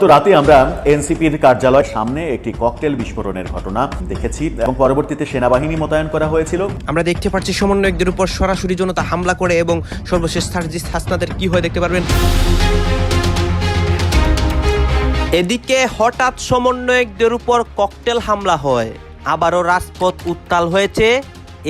তো রাতে আমরা এনসিপির কার্যালয়ের সামনে একটি ককটেল বিস্ফোরণের ঘটনা দেখেছি এবং পরবর্তীতে সেনাবাহিনী মোতায়েন করা হয়েছিল। আমরা দেখতে পাচ্ছি সমন্বয়কদের উপর সরাসরি জনতা হামলা করে এবং সর্বশেষ সার্জিস হাসনাদের কি হয় দেখতে পারবেন। এদিকে হঠাৎ সমন্বয়কদের উপর ককটেল হামলা হয়। আবারও রাজপথ উত্তাল হয়েছে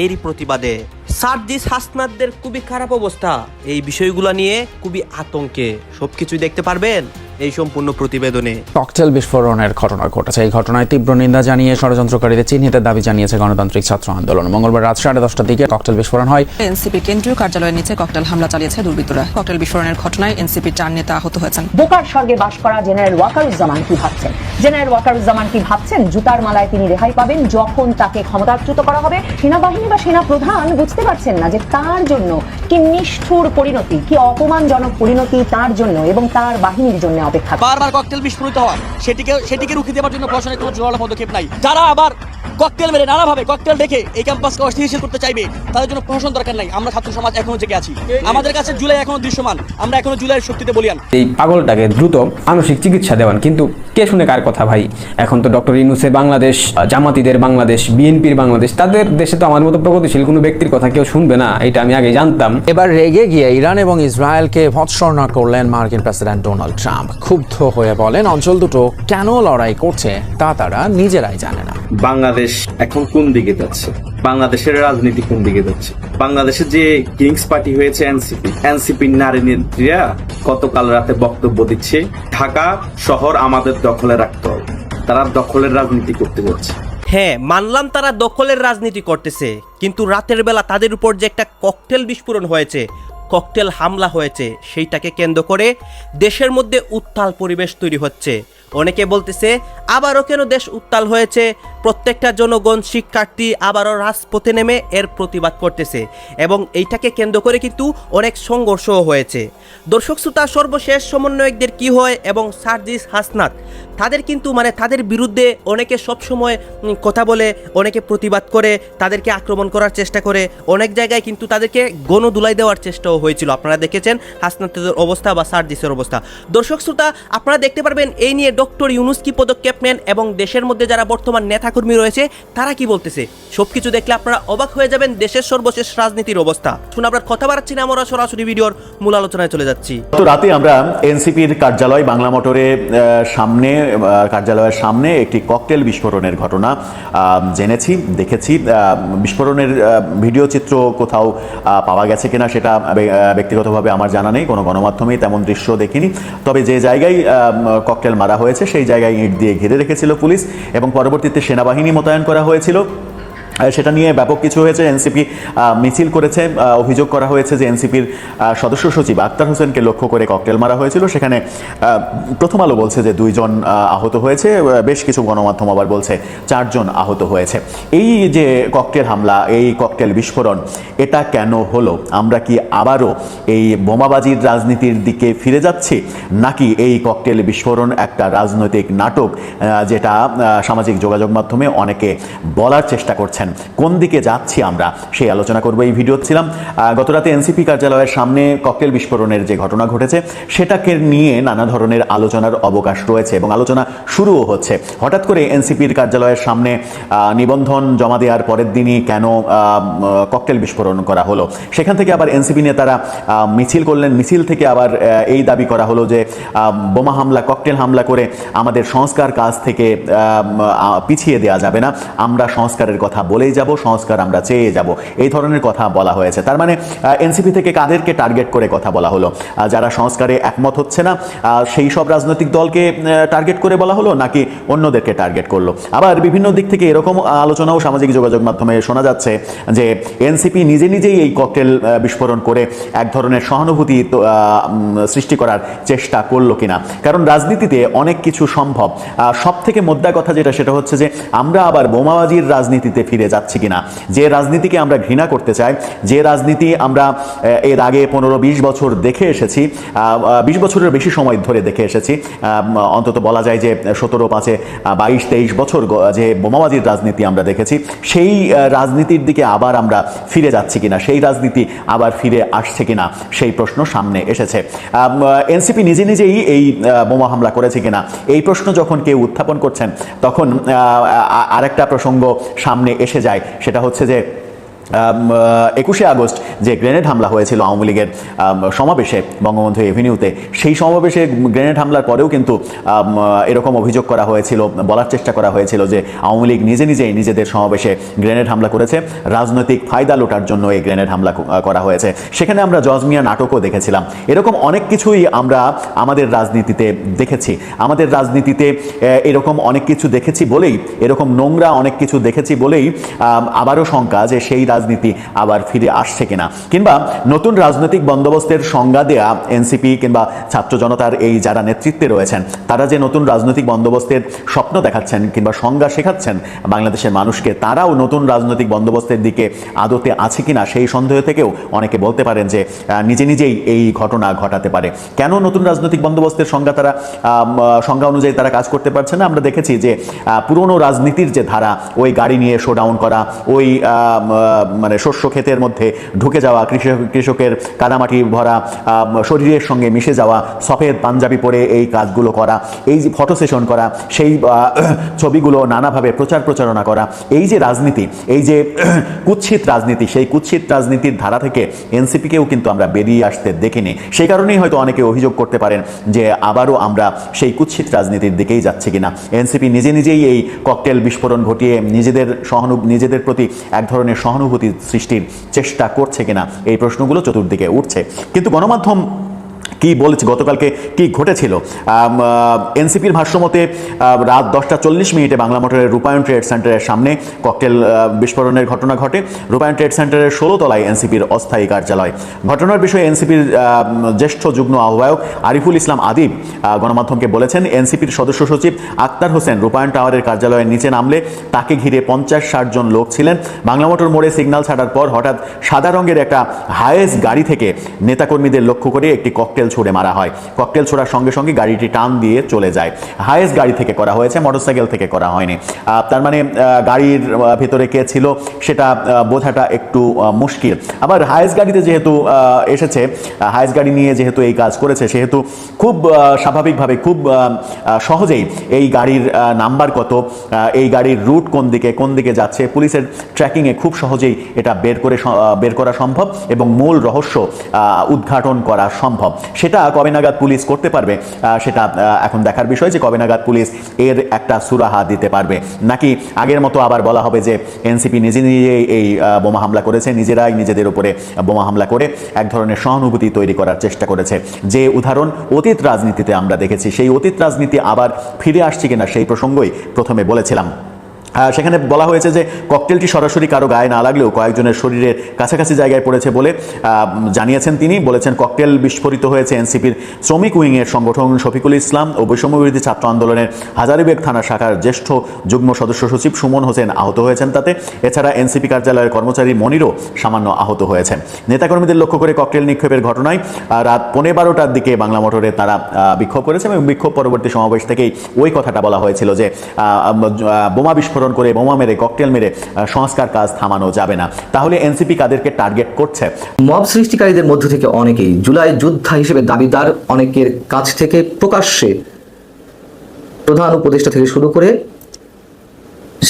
এরই প্রতিবাদে। সার্জিস হাসনাদদের খুবই খারাপ অবস্থা। এই বিষয়গুলো নিয়ে খুবই আতঙ্কে। সবকিছুই দেখতে পারবেন এই সম্পূর্ণ প্রতিবেদনে। ককটেল বিস্ফোরণের ঘটনা ঘটেছে। এই ঘটনায় তীব্র নিন্দা জানিয়ে ষড়যন্ত্রকারীদের চিহ্নিতের দাবি জানিয়েছে গণতান্ত্রিক ছাত্র আন্দোলন। মঙ্গলবার রাত সাড়ে দশটার দিকে ককটেল বিস্ফোরণ হয়। এনসিপি কেন্দ্রীয় কার্যালয়ের নিচে ককটেল হামলা চালিয়েছে দুর্বৃত্তরা। ককটেল বিস্ফোরণের ঘটনায় এনসিপির চার নেতা আহত হয়েছেন। বোকার স্বর্গে বাস করা জেনারেল ওয়াকারুজ্জামান কি ভাবছেন? জেনারেল ওয়াকারুজ্জামান কি ভাবছেন? জুতার মালায় তিনি রেহাই পাবেন যখন তাকে ক্ষমতাচ্যুত করা হবে? সেনাবাহিনী বা সেনা প্রধান বুঝতে পারছেন না যে তার জন্য কি নিষ্ঠুর পরিণতি, কি অপমানজনক পরিণতি তার জন্য এবং তার বাহিনীর জন্য অপেক্ষা বারবার ককটেল বিস্ফোরিত হওয়া, সেটিকে সেটিকে রুখে দেওয়ার জন্য প্রশাসনের কোনো জোরালো পদক্ষেপ নাই। যারা আবার ককটেল মেরে নানাভাবে ককটেল দেখে এই ক্যাম্পাসকে অস্থিতিশীল করতে চাইবে তাদের জন্য প্রশাসন দরকার নাই। আমরা ছাত্র সমাজ এখনও জেগে আছি। আমাদের কাছে জুলাই এখনও দৃশ্যমান। আমরা এখনও জুলাইয়ের শক্তিতে বলিয়ান। এই পাগলটাকে দ্রুত মানসিক চিকিৎসা দেওয়ান। কিন্তু কে শুনে কার কথা ভাই? এখন তো ডক্টর ইনুসের বাংলাদেশ জামাতিদের বাংলাদেশ বিএনপির বাংলাদেশ তাদের দেশে তো আমার মতো প্রগতিশীল কোনো ব্যক্তির কথা কেউ শুনবে না এটা আমি আগে জানতাম। এবার রেগে গিয়ে ইরান এবং ইসরায়েলকে ভৎসর্ণা করলেন মার্কিন প্রেসিডেন্ট ডোনাল্ড ট্রাম্প। ক্ষুব্ধ হয়ে বলেন অঞ্চল দুটো কেন লড়াই করছে তা তারা নিজেরাই জানে না। বাংলাদেশ এখন কোন দিকে যাচ্ছে? বাংলাদেশের রাজনীতি কোন দিকে যাচ্ছে? বাংলাদেশে যে কিংস পার্টি হয়েছে এনসিপি এনসিপির নারী নেত্রীরা গতকাল রাতে বক্তব্য দিচ্ছে, ঢাকা শহর আমাদের দখলে রাখতে হবে। তারা দখলের রাজনীতি করতে যাচ্ছে। হ্যাঁ মানলাম তারা দখলের রাজনীতি করতেছে, কিন্তু রাতের বেলা তাদের উপর যে একটা ককটেল বিস্ফোরণ হয়েছে, ককটেল হামলা হয়েছে, সেইটাকে কেন্দ্র করে দেশের মধ্যে উত্তাল পরিবেশ তৈরি হচ্ছে। অনেকে বলতেছে, আবারও কেন দেশ উত্তাল হয়েছে? প্রত্যেকটা জনগণ শিক্ষার্থী আবারও রাজপথে নেমে এর প্রতিবাদ করতেছে এবং এইটাকে কেন্দ্র করে কিন্তু অনেক সংঘর্ষও হয়েছে। দর্শক শ্রোতা, সর্বশেষ সমন্বয়কদের কি হয় এবং সার্জিস হাসনাত, তাদের কিন্তু মানে তাদের বিরুদ্ধে অনেকে সবসময় কথা বলে, অনেকে প্রতিবাদ করে, তাদেরকে আক্রমণ করার চেষ্টা করে, অনেক জায়গায় কিন্তু তাদেরকে গণদুলাই দেওয়ার চেষ্টাও হয়েছিল। আপনারা দেখেছেন হাসনাতের অবস্থা বা সার্জিসের অবস্থা। দর্শক শ্রোতা, আপনারা দেখতে পারবেন এই নিয়ে ডক্টর ইউনুস কি পদক্ষেপ নেন এবং দেশের মধ্যে যারা বর্তমান নেতাকর্মী রয়েছে, তারা কি বলতেছে? সবকিছু দেখলে আপনারা অবাক হয়ে যাবেন দেশের সর্বশেষ রাজনীতির অবস্থা। শুনে আমরা কথা বাড়াচ্ছি না, আমরা সরাসরি ভিডিওর মূল আলোচনায় চলে যাচ্ছি। তো রাতে আমরা এনসিপির কার্যালয় বাংলা মোটরে সামনে কার্যালয়ের সামনে একটি ককটেল বিস্ফোরণের ঘটনা জেনেছি, দেখেছি। বিস্ফোরণের ভিডিও চিত্র কোথাও পাওয়া গেছে কিনা সেটা ব্যক্তিগতভাবে আমার জানা নেই, কোনো গণমাধ্যমেই তেমন দৃশ্য দেখিনি। তবে যে জায়গায় ককটেল মারা হয়েছে, সেই জায়গায় ইট দিয়ে ঘিরে রেখেছিল পুলিশ এবং পরবর্তীতে সেনাবাহিনী মোতায়েন করা হয়েছিল। সেটা নিয়ে ব্যাপক কিছু হয়েছে। এনসিপি মিছিল করেছে। অভিযোগ করা হয়েছে যে এনসিপির সদস্য সচিব আক্তার হোসেনকে লক্ষ্য করে ককটেল মারা হয়েছিল। সেখানে প্রথম আলো বলছে যে দুইজন আহত হয়েছে। বেশ কিছু গণমাধ্যম আবার বলছে চারজন আহত হয়েছে। এই যে ককটেল হামলা, এই ককটেল বিস্ফোরণ, এটা কেন হলো? আমরা কি আবারও এই বোমাবাজির রাজনীতির দিকে ফিরে যাচ্ছি? নাকি এই ককটেল বিস্ফোরণ একটা রাজনৈতিক নাটক যেটা সামাজিক যোগাযোগ মাধ্যমে অনেকে বলার চেষ্টা করছেন? কোন দিকে যাচ্ছি আমরা? সেই আলোচনা করব এই ভিডিও ছিলাম। গতরাতে এনসিপি কার্যালয়ের সামনে ককটেল বিস্ফোরণের যে ঘটনা ঘটেছে, সেটাকে নিয়ে নানা ধরনের আলোচনার অবকাশ রয়েছে এবং আলোচনা শুরুও হচ্ছে। হঠাৎ করে এনসিপির কার্যালয়ের সামনে নিবন্ধন জমা দেওয়ার পরের দিনই কেন ককটেল বিস্ফোরণ করা হলো? সেখান থেকে আবার এনসিপি নেতারা মিছিল করলেন। মিছিল থেকে আবার এই দাবি করা হলো যে বোমা হামলা, ককটেল হামলা করে আমাদের সংস্কার কাজ থেকে পিছিয়ে দেওয়া যাবে না। আমরা সংস্কারের কথা বলেই যাব, সংস্কার আমরা চেয়ে যাব। এই ধরনের কথা বলা হয়েছে। তার মানে এনসিপি থেকে কাদেরকে টার্গেট করে কথা বলা হলো? যারা সংস্কারে একমত হচ্ছে না সেই সব রাজনৈতিক দলকে টার্গেট করে বলা হলো, নাকি অন্যদেরকে টার্গেট করল? আবার বিভিন্ন দিক থেকে এরকম আলোচনাও সামাজিক যোগাযোগ মাধ্যমে শোনা যাচ্ছে যে, এনসিপি নিজে নিজেই এই ককটেল বিস্ফোরণ করে এক ধরনের সহানুভূতি সৃষ্টি করার চেষ্টা করল কিনা? কারণ রাজনীতিতে অনেক কিছু সম্ভব। সব থেকে মোদ্দা কথা যেটা, সেটা হচ্ছে যে, আমরা আবার বোমাবাজির রাজনীতিতে ফিরে ফিরে যাচ্ছি কিনা। যে রাজনীতিকে আমরা ঘৃণা করতে চাই, যে রাজনীতি আমরা এর আগে পনেরো বিশ বছর দেখে এসেছি বিশ বছরের বেশি সময় ধরে দেখে এসেছি। অন্তত বলা যায় যে সতেরো পাঁচে বাইশ তেইশ বছর যে বোমাবাজির রাজনীতি আমরা দেখেছি, সেই রাজনীতির দিকে আবার আমরা ফিরে যাচ্ছি কিনা, সেই রাজনীতি আবার ফিরে আসছে কিনা, সেই প্রশ্ন সামনে এসেছে। এনসিপি নিজে নিজেই এই বোমা হামলা করেছে কিনা, এই প্রশ্ন যখন কেউ উত্থাপন করছেন, তখন আরেকটা প্রসঙ্গ সামনে এসে যায়। সেটা হচ্ছে যে একুশে আগস্ট যে গ্রেনেড হামলা হয়েছিল আওয়ামী লীগের সমাবেশে বঙ্গবন্ধু এভিনিউতে, সেই সমাবেশে গ্রেনেড হামলার পরেও কিন্তু এরকম অভিযোগ করা হয়েছিল, বলার চেষ্টা করা হয়েছিল যে আওয়ামী লীগ নিজে নিজেই নিজেদের সমাবেশে গ্রেনেড হামলা করেছে। রাজনৈতিক ফায়দা লোটার জন্য এই গ্রেনেড হামলা করা হয়েছে। সেখানে আমরা জজমিয়া নাটকও দেখেছিলাম। এরকম অনেক কিছুই আমরা আমাদের রাজনীতিতে দেখেছি। আমাদের রাজনীতিতে এরকম অনেক কিছু দেখেছি বলেই, এরকম নোংরা অনেক কিছু দেখেছি বলেই আবারও শঙ্কা যে সেই রাজনীতি আবার ফিরে আসছে কিনা? কিংবা নতুন রাজনৈতিক বন্দোবস্তের সংজ্ঞা দেয়া এনসিপি কিংবা ছাত্র জনতার এই যারা নেতৃত্বে রয়েছেন, তারা যে নতুন রাজনৈতিক বন্দোবস্তের স্বপ্ন দেখাচ্ছেন কিংবা সংজ্ঞা শেখাচ্ছেন বাংলাদেশের মানুষকে, তারাও নতুন রাজনৈতিক বন্দোবস্তের দিকে আদতে আছে কিনা সেই সন্দেহ থেকেও অনেকে বলতে পারেন যে নিজে নিজেই এই ঘটনা ঘটাতে পারে। কেন নতুন রাজনৈতিক বন্দোবস্তের সংজ্ঞা তারা সংজ্ঞা অনুযায়ী তারা কাজ করতে পারছে না? আমরা দেখেছি যে পুরনো রাজনীতির যে ধারা, ওই গাড়ি নিয়ে শোডাউন করা, ওই মানে শস্য ক্ষেতের মধ্যে ঢুকে যাওয়া কৃষক, কৃষকের কাদামাটি ভরা শরীরের সঙ্গে মিশে যাওয়া, সফেদ পাঞ্জাবি পরে এই কাজগুলো করা, এই যে ফটো সেশন করা, সেই ছবিগুলো নানাভাবে প্রচার প্রচারণা করা, এই যে রাজনীতি, এই যে কুৎসিত রাজনীতি, সেই কুৎসিত রাজনীতির ধারা থেকে এনসিপিকেও কিন্তু আমরা বেরিয়ে আসতে দেখিনি। সেই কারণেই হয়তো অনেকে অভিযোগ করতে পারেন যে আবারও আমরা সেই কুৎসিত রাজনীতির দিকেই যাচ্ছি কিনা। এনসিপি নিজে নিজেই এই ককটেল বিস্ফোরণ ঘটিয়ে নিজেদের সহানু, নিজেদের প্রতি এক ধরনের সহানুভূতি সৃষ্টির চেষ্টা করছে কিনা? এই প্রশ্নগুলো চতুর্দিকে উঠছে। কিন্তু গণমাধ্যম কি বলেছে, গতকালকে কি ঘটেছিল? এনসিপির ভাষ্যমতে রাত দশটা চল্লিশ মিনিটে বাংলা মোটরের রূপায়ণ ট্রেড সেন্টারের সামনে ককটেল বিস্ফোরণের ঘটনা ঘটে। রূপায়ণ ট্রেড সেন্টারের ষোলো তলায় এনসিপির অস্থায়ী কার্যালয়। ঘটনার বিষয়ে এনসিপির জ্যেষ্ঠ যুগ্ম আহ্বায়ক আরিফুল ইসলাম আদিব গণমাধ্যমকে বলেছেন, এনসিপির সদস্য সচিব আক্তার হোসেন রূপায়ণ টাওয়ারের কার্যালয়ের নিচে নামলে তাকে ঘিরে পঞ্চাশ ষাট জন লোক ছিলেন। বাংলা মোটর মোড়ে সিগন্যাল ছাড়ার পর হঠাৎ সাদা রঙের একটা হায়েস গাড়ি থেকে নেতাকর্মীদের লক্ষ্য করে একটি ককটেল ছুড়ে মারা হয়। ককটেল ছোড়ার সঙ্গে সঙ্গে গাড়িটি টান দিয়ে চলে যায়। হায়েস্ট গাড়ি থেকে করা হয়েছে মোটরসাইকেল থেকে করা হয়নি। তার মানে গাড়ির ভেতরে কে ছিল সেটা বোঝাটা একটু মুশকিল। আবার হায়েস গাড়িতে যেহেতু এসেছে আহ, হায়েস গাড়ি নিয়ে যেহেতু এই কাজ করেছে সেহেতু খুব স্বাভাবিকভাবে খুব সহজেই এই গাড়ির নাম্বার কত এই গাড়ির রুট কোন দিকে কোন দিকে যাচ্ছে পুলিশের ট্র্যাকিংয়ে খুব সহজেই এটা বের করে বের করা সম্ভব এবং মূল রহস্য উদ্ঘাটন করা সম্ভব। সেটা কবে নাগাদ পুলিশ করতে পারবে? সেটা এখন দেখার বিষয় যে কবে নাগাদ পুলিশ এর একটা সুরাহা দিতে পারবে। নাকি আগের মতো আবার বলা হবে যে এনসিপি নিজে নিজেই এই বোমা হামলা করেছে, নিজেরাই নিজেদের উপরে বোমা হামলা করে এক ধরনের সহানুভূতি তৈরি করার চেষ্টা করেছে। যে উদাহরণ অতীত রাজনীতিতে আমরা দেখেছি, সেই অতীত রাজনীতি আবার ফিরে আসছে কিনা সেই প্রসঙ্গই প্রথমে বলেছিলাম। সেখানে বলা হয়েছে যে ককটেলটি সরাসরি কারও গায়ে না লাগলেও কয়েকজনের শরীরের কাছাকাছি জায়গায় পড়েছে বলে জানিয়েছেন তিনি। বলেছেন, ককটেল বিস্ফোরিত হয়েছে এনসিপির শ্রমিক উইংয়ের সংগঠন শফিকুল ইসলাম ও বৈষম্যবিরোধী ছাত্র আন্দোলনের হাজারিবেগ থানা শাখার জ্যেষ্ঠ যুগ্ম সদস্য সচিব সুমন হোসেন আহত হয়েছেন তাতে। এছাড়া এনসিপি কার্যালয়ের কর্মচারী মনিরও সামান্য আহত হয়েছেন। নেতাকর্মীদের লক্ষ্য করে ককটেল নিক্ষেপের ঘটনায় রাত পৌনে বারোটার দিকে বাংলা মোটরে তারা বিক্ষোভ করেছে এবং বিক্ষোভ পরবর্তী সমাবেশ থেকেই ওই কথাটা বলা হয়েছিল যে বোমা বিস্ফোরণ করে বোমা মেরে ককটেল মেরে সংস্কার কাজ থামানো যাবে না। তাহলে এনসিপি কাদেরকে টার্গেট করছে? মব সৃষ্টিকারীদের মধ্য থেকে অনেকেই জুলাই যোদ্ধা হিসেবে দাবিদার, অনেকের কাছ থেকে প্রকাশ্যে প্রধান উপদেষ্টা থেকে শুরু করে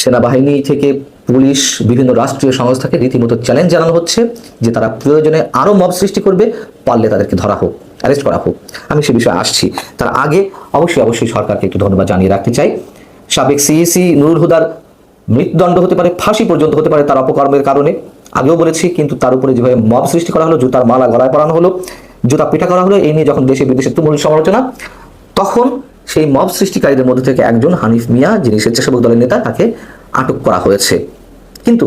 সেনাবাহিনী থেকে পুলিশ, বিভিন্ন রাষ্ট্রীয় সংস্থাকে রীতিমতো চ্যালেঞ্জ জানানো হচ্ছে যে তারা প্রয়োজনে আরও মব সৃষ্টি করবে, পারলে তাদেরকে ধরা হোক অ্যারেস্ট করা হোক। আমি সে বিষয়ে আসছি। তার আগে অবশ্যই অবশ্যই সরকারকে একটু ধন্যবাদ জানিয়ে রাখতে চাই। সাবেক সিইসি নুরুল হুদার মৃত্যুদণ্ড হতে পারে, ফাঁসি পর্যন্ত হতে পারে তার অপকর্মের কারণে। আগেও বলেছি, কিন্তু তার উপরে যেভাবে মব সৃষ্টি করা হলো, জুতার মালা গলায় পরানো হলো, জুতা পিঠা করা হলো, এই নিয়ে যখন দেশে বিদেশে তুমুল সমালোচনা, তখন সেই মব সৃষ্টিকারীদের মধ্যে থেকে একজন হানিফ মিয়া, যিনি স্বেচ্ছাসেবক দলের নেতা, তাকে আটক করা হয়েছে। কিন্তু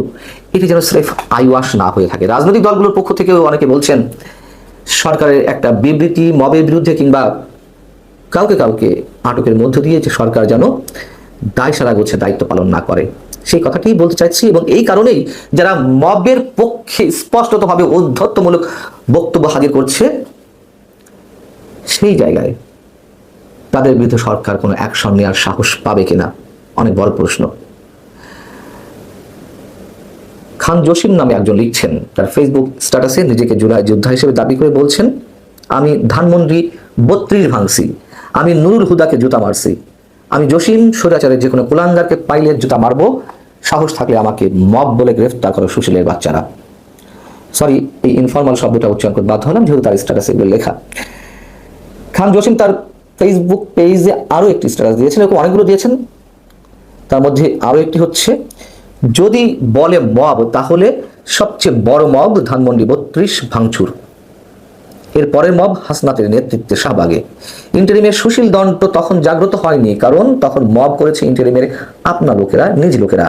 এটি যেন স্রেফ আইওয়াশ না হয়ে থাকে। রাজনৈতিক দলগুলোর পক্ষ থেকেও অনেকে বলছেন, সরকারের একটা বিবৃতি, মবের বিরুদ্ধে কিংবা কাউকে কাউকে আটকের মধ্য দিয়ে যে সরকার যেন দায় সারা গোছে দায়িত্ব পালন না করে। সেই কথাটিই বলতে চাইছি এবং এই কারণেই যারা মবের পক্ষে স্পষ্টতভাবে উদ্ধত্তমূলক বক্তব্য হাজির করছে, সেই জায়গায় তাদের বিরুদ্ধে সরকার কোনো অ্যাকশন নেওয়ার সাহস পাবে কিনা? অনেক বড় প্রশ্ন। খান জসিম নামে একজন লিখছেন, তার ফেসবুক স্ট্যাটাসে নিজেকে জুলাই যোদ্ধা হিসেবে দাবি করে বলছেন, আমি ধানমন্ডি বত্রিশ ভাঙছি, আমি নুরুল হুদাকে জুতা মারছি আমি জসিম, স্বৈরাচারের যে কোনো কুলাঙ্গারকে পাইলে জুতা মারবো। সাহস থাকলে আমাকে মব বলে গ্রেফতার করো সুশীলের বাচ্চারা। সরি এই ইনফর্মাল শব্দটা উচ্চারণ করতে বাধ্য হলাম, যেহেতু তার স্ট্যাটাসে এগুলো লেখা। খান জসিম তার ফেসবুক পেজে আরও একটি স্ট্যাটাস দিয়েছেন, এরকম অনেকগুলো দিয়েছেন। তার মধ্যে আরও একটি হচ্ছে, যদি বলে মব, তাহলে সবচেয়ে বড় মব ধানমন্ডি বত্রিশ ভাঙচুর। এর পরের মব হাসনাতের নেতৃত্বে শাহবাগে। ইন্টারিমের সুশীল দণ্ড তখন জাগ্রত হয়নি, কারণ তখন মব করেছে ইন্টারিমের আপনা লোকেরা, নিজ লোকেরা।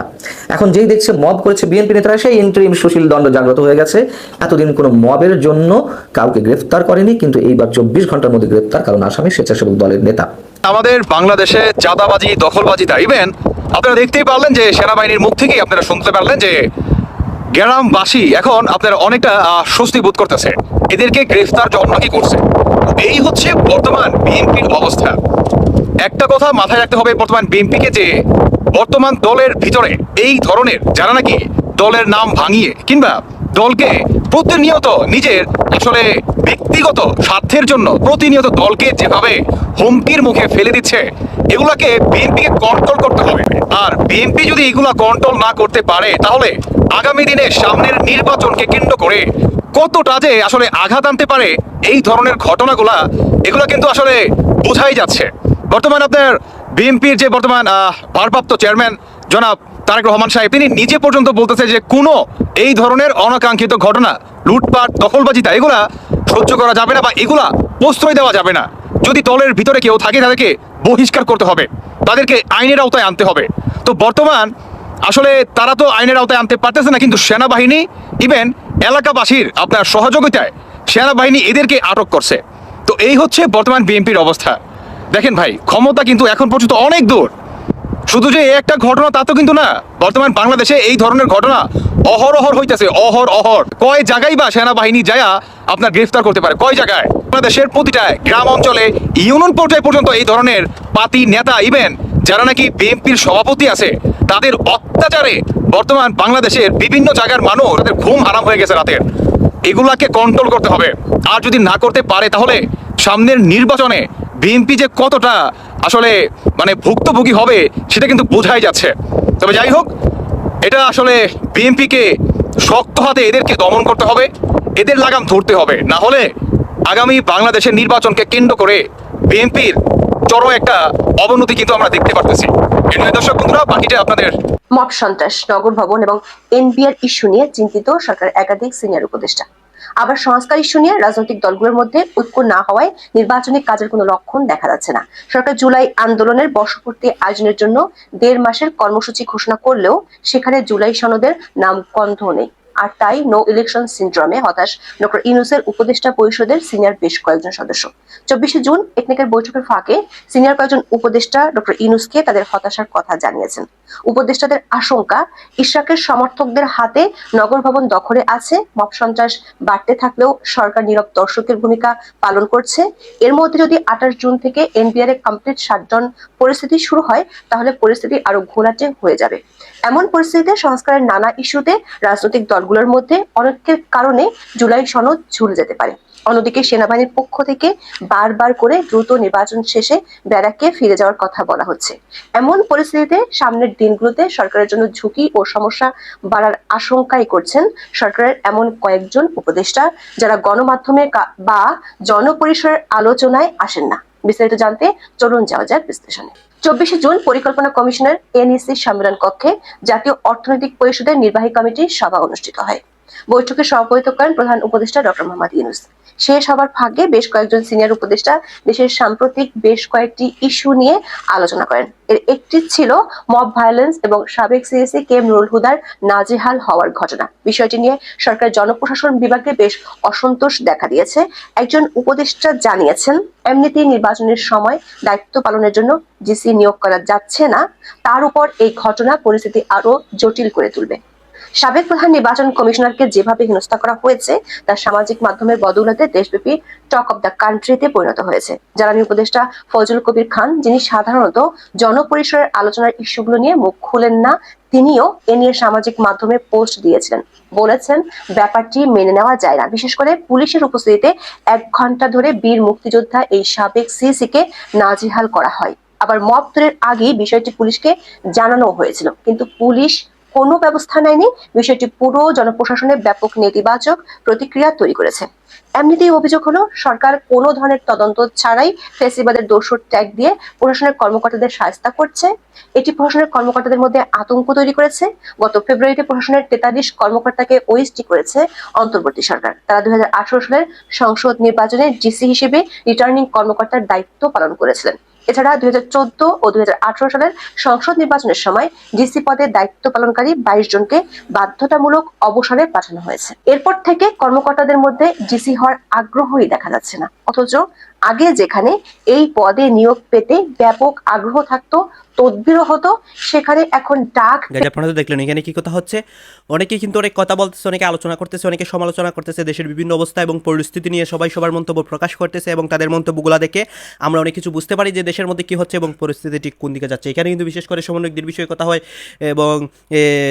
এখন যেই দেখছে মব করেছে বিএনপি নেতারা, সেই ইন্টারিম সুশীল দণ্ড জাগ্রত হয়ে গেছে। এতদিন কোনো মবের জন্য কাউকে গ্রেফতার করেনি, কিন্তু এইবার চব্বিশ ঘণ্টার মধ্যে গ্রেফতার, কারণ আসামি স্বেচ্ছাসেবক দলের নেতা। আমাদের বাংলাদেশে চাঁদাবাজি দখলবাজিতা ইভেন আপনারা দেখতেই পারলেন যে সেনাবাহিনীর মুখ থেকেই আপনারা শুনতে পারলেন যে গ্রামবাসী এখন আপনারা অনেকটা স্বস্তি বোধ করতেছে। এদেরকে গ্রেফতার জন্য কি করছে? এই হচ্ছে বর্তমান বিএনপির অবস্থা। একটা কথা মাথায় রাখতে হবে, বর্তমান বিএনপিকে যে বর্তমান দলের ভিতরে এই ধরনের যারা নাকি দলের নাম ভাঙিয়ে কিংবা দলকে প্রতিনিয়ত নিজের আসলে ব্যক্তিগত স্বার্থের জন্য প্রতিনিয়ত দলকে যেভাবে হুমকির মুখে ফেলে দিচ্ছে এগুলাকে বিএনপিকে কন্ট্রোল করতে হবে। আর বিএনপি যদি এগুলা কন্ট্রোল না করতে পারে, তাহলে আগামী দিনে সামনের নির্বাচনকে কেন্দ্র করে কতটা যে আসলে আঘাত আনতে পারে, এই ধরনের ঘটনাগুলা, এগুলো কিন্তু আসলে বোঝাই যাচ্ছে। বর্তমান আপনার বিএনপির যে বর্তমান ভারপ্রাপ্ত চেয়ারম্যান জনাব তারেক রহমান সাহেব, তিনি নিজে পর্যন্ত বলতেছে যে কোনো এই ধরনের অনাকাঙ্ক্ষিত ঘটনা, লুটপাট দখলবাজিতা এগুলা সহ্য করা যাবে না বা এগুলা প্রশ্রয় দেওয়া যাবে না। যদি দলের ভিতরে কেউ থাকে, তাদেরকে বহিষ্কার করতে হবে। তাদেরকে আইনের আওতায় আনতে হবে। তো বর্তমান আসলে তারা তো আইনের আওতায় আনতে পারতেছে না, কিন্তু সেনাবাহিনী ইভেন এলাকাবাসীর আপনার সহযোগিতায় সেনাবাহিনী এদেরকে আটক করছে। তো এই হচ্ছে বর্তমান বিএনপির অবস্থা। দেখেন ভাই, ক্ষমতা কিন্তু এখন পর্যন্ত অনেক দূর। শুধু যে একটা ঘটনা তা তো কিন্তু না। বর্তমান বাংলাদেশে এই ধরনের ঘটনা অহরহর হইতেছে, অহর অহর। কয় জায়গায় বা সেনাবাহিনী যায়া আপনার গ্রেফতার করতে পারে? কয় জায়গায়? বাংলাদেশের প্রতিটা গ্রাম অঞ্চলে, ইউনিয়ন পর্যায়ে পর্যন্ত এই ধরনের পাতি নেতা ইভেন যারা নাকি বিএনপির সভাপতি আছে, তাদের অত্যাচারে বর্তমান বাংলাদেশের বিভিন্ন জায়গার মানুষ, তাদের ঘুম হারাম হয়ে গেছে রাতের। এগুলাকে কন্ট্রোল করতে হবে। আর যদি না করতে পারে তাহলে সামনের নির্বাচনে বিএনপি যে কতটা আসলে মানে ভুক্তভোগী হবে, সেটা কিন্তু বোঝাই যাচ্ছে। তবে যাই হোক, এটা আসলে বিএনপিকে শক্ত হাতে এদেরকে দমন করতে হবে, এদের লাগাম ধরতে হবে। না হলে আগামী বাংলাদেশের নির্বাচনকে কেন্দ্র করে বিএনপির চরম একটা অবনতি কিন্তু আমরা দেখতে পারতেছি। দর্শক বন্ধুরা, বাকিটা আপনাদের মব সন্ত্রাস, নগর ভবন এবং এনবিআর ইস্যু নিয়ে চিন্তিত সরকার একাধিক সিনিয়র উপদেষ্টা। আবার সংস্কার ইস্যু নিয়ে রাজনৈতিক দলগুলোর মধ্যে ঐক্য না হওয়ায় নির্বাচনী কাজের কোনো লক্ষণ দেখা যাচ্ছে না। সরকার জুলাই আন্দোলনের বর্ষপূর্তি আয়োজনের জন্য দেড় মাসের কর্মসূচি ঘোষণা করলেও সেখানে জুলাই সনদের নাম কন্ধ নেই। আর তাই নো ইলেকশন সিন্ড্রোমে হতাশ ডক্টর ইনুসের উপদেষ্টা পরিষদের সিনিয়র বেশ কয়েকজন সদস্য। চব্বিশে জুন টেকনিক্যাল বৈঠকের ফাঁকে সিনিয়র কয়েকজন উপদেষ্টা ডক্টর ইনুসকে তাদের হতাশার কথা জানিয়েছেন। উপদেষ্টাদের আশঙ্কা, ইশরাকের সমর্থকদের হাতে নগর ভবন দখলে আছে, মব সন্ত্রাস বাড়তে থাকলেও সরকার নীরব দর্শকের ভূমিকা পালন করছে। এর মধ্যে যদি আঠাশ জুন থেকে এনবিআর এ কমপ্লিট শাটডাউন পরিস্থিতি শুরু হয়, তাহলে পরিস্থিতি আরও ঘোলাটে হয়ে যাবে। এমন পরিস্থিতিতে সংস্কারের নানা ইস্যুতে রাজনৈতিক দলগুলোর মধ্যে অনেকের কারণে জুলাই সনদ ঝুলে যেতে পারে। অন্যদিকে সেনাবাহিনীর পক্ষ থেকে বারবার করে দ্রুত নির্বাচন শেষে ব্যারাকে ফিরে যাওয়ার কথা বলা হচ্ছে। এমন পরিস্থিতিতে সামনের দিনগুলোতে সরকারের জন্য ঝুঁকি ও সমস্যা বাড়ার আশঙ্কাই করছেন সরকারের এমন কয়েকজন উপদেষ্টা যারা গণমাধ্যমে বা জনপরিসরের আলোচনায় আসেন না। বিস্তারিত জানতে চলুন যাওয়া যাক বিশ্লেষণে। চব্বিশে জুন পরিকল্পনা কমিশনের এনইসি সম্মেলন কক্ষে জাতীয় অর্থনৈতিক পরিষদের নির্বাহী কমিটির সভা অনুষ্ঠিত হয়। বৈঠকে সভাপতিত্ব করেন প্রধান উপদেষ্টা ডক্টর মোহাম্মদ ইউনুস। শেষ হবার ভাগ্যে বেশ কয়েকজন সিনিয়র উপদেষ্টা দেশের সাম্প্রতিক বেশ কয়েকটি ইস্যু নিয়ে আলোচনা করেন। এর একটি ছিল মব ভায়োলেন্স এবং সাবেক সিএসি কে এম নুরুল হুদার নাজেহাল হওয়ার ঘটনা। বিষয়টি নিয়ে সরকার জনপ্রশাসন বিভাগে বেশ অসন্তোষ দেখা দিয়েছে। একজন উপদেষ্টা জানিয়েছেন, এমনিতেই নির্বাচনের সময় দায়িত্ব পালনের জন্য জিসি নিয়োগ করা যাচ্ছে না। তার উপর এই ঘটনা পরিস্থিতি আরও জটিল করে তুলবে। সাবেক প্রধান নির্বাচন কমিশনারকে যেভাবে হেনস্থা করা হয়েছে, তা সামাজিক মাধ্যমের বদৌলতে দেশব্যাপী টক অব দ্য কান্ট্রিতে পরিণত হয়েছে। জ্বালানি উপদেষ্টা ফজল কবির খান, যিনি সাধারণত জনপরিসরের আলোচনার ইস্যুগুলো নিয়ে মুখ খুলেন না, তিনিও এ নিয়ে সামাজিক মাধ্যমে পোস্ট দিয়েছিলেন। বলেছেন, ব্যাপারটি মেনে নেওয়া যায় না। বিশেষ করে পুলিশের উপস্থিতিতে এক ঘণ্টা ধরে বীর মুক্তিযোদ্ধা এই সাবেক সিসিকে নাজিহাল করা হয়। আবার মব তোলের আগেই বিষয়টি পুলিশকে জানানো হয়েছিল। কিন্তু পুলিশ কোনো ব্যবস্থা নেয়নি। বিষয়টি পুরো জনপ্রশাসনে ব্যাপক নেতিবাচক প্রতিক্রিয়া তৈরি করেছে। এমনিতেই অভিযোগ হলো, সরকার কোনো ধরনের তদন্ত ছাড়াই ফেসিবাদের দোষর ট্যাগ দিয়ে প্রশাসনের কর্মকর্তাদের সাহায্য করছে। এটি প্রশাসনের কর্মকর্তাদের মধ্যে আতঙ্ক তৈরি করেছে। গত ফেব্রুয়ারিতে প্রশাসনের তেতাল্লিশ কর্মকর্তাকে ওএসটি করেছে অন্তর্বর্তী সরকার। তারা দুই হাজার আঠারো সালের সংসদ নির্বাচনে ডিসি হিসেবে রিটার্নিং কর্মকর্তার দায়িত্ব পালন করেছিলেন। এছাড়া দুই ও দুই সালের সংসদ নির্বাচনের সময় ডিসি পদে দায়িত্ব পালনকারী বাইশ জনকে বাধ্যতামূলক অবসরে পাঠানো হয়েছে। এরপর থেকে কর্মকর্তাদের মধ্যে ডিসি হওয়ার আগ্রহই দেখা যাচ্ছে না। অথচ আগে যেখানে এই পদে নিয়োগ পেতে ব্যাপক আগ্রহ থাকতো তদবিরও হতো, সেখানে এখন ডাক আপনারা তো দেখলেন, এখানে কি কথা হচ্ছে? অনেকেই কিন্তু অনেক কথা বলতেছে, অনেকে আলোচনা করতেছে, অনেকে সমালোচনা করতেছে, দেশের বিভিন্ন অবস্থা এবং পরিস্থিতি নিয়ে সবাই সবার মন্তব্য প্রকাশ করতেছে এবং তাদের মন্তব্যগুলো দেখে আমরা অনেক কিছু বুঝতে পারি যে দেশের মধ্যে কি হচ্ছে এবং পরিস্থিতি ঠিক কোন দিকে যাচ্ছে। এখানে কিন্তু বিশেষ করে সমন্বয়কদের বিষয়ে কথা হয় এবং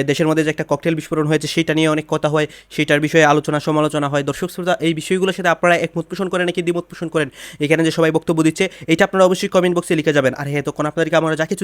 দেশের মধ্যে যে একটা ককটেল বিস্ফোরণ হয়েছে, সেটা নিয়ে অনেক কথা হয়, সেটার বিষয়ে আলোচনা, সমালোচনা হয়। দর্শক শ্রোতা, এই বিষয়গুলোর সাথে আপনারা একমত পোষণ করেন নাকি দ্বিমত পোষণ করেন? এখানে যে সবাই বক্তব্য দিচ্ছে, এটা আপনারা অবশ্যই কমেন্ট বক্সে লিখে যাবেন। আর হ্যাঁ তখন আপনাদেরকে আমরা যা কিছু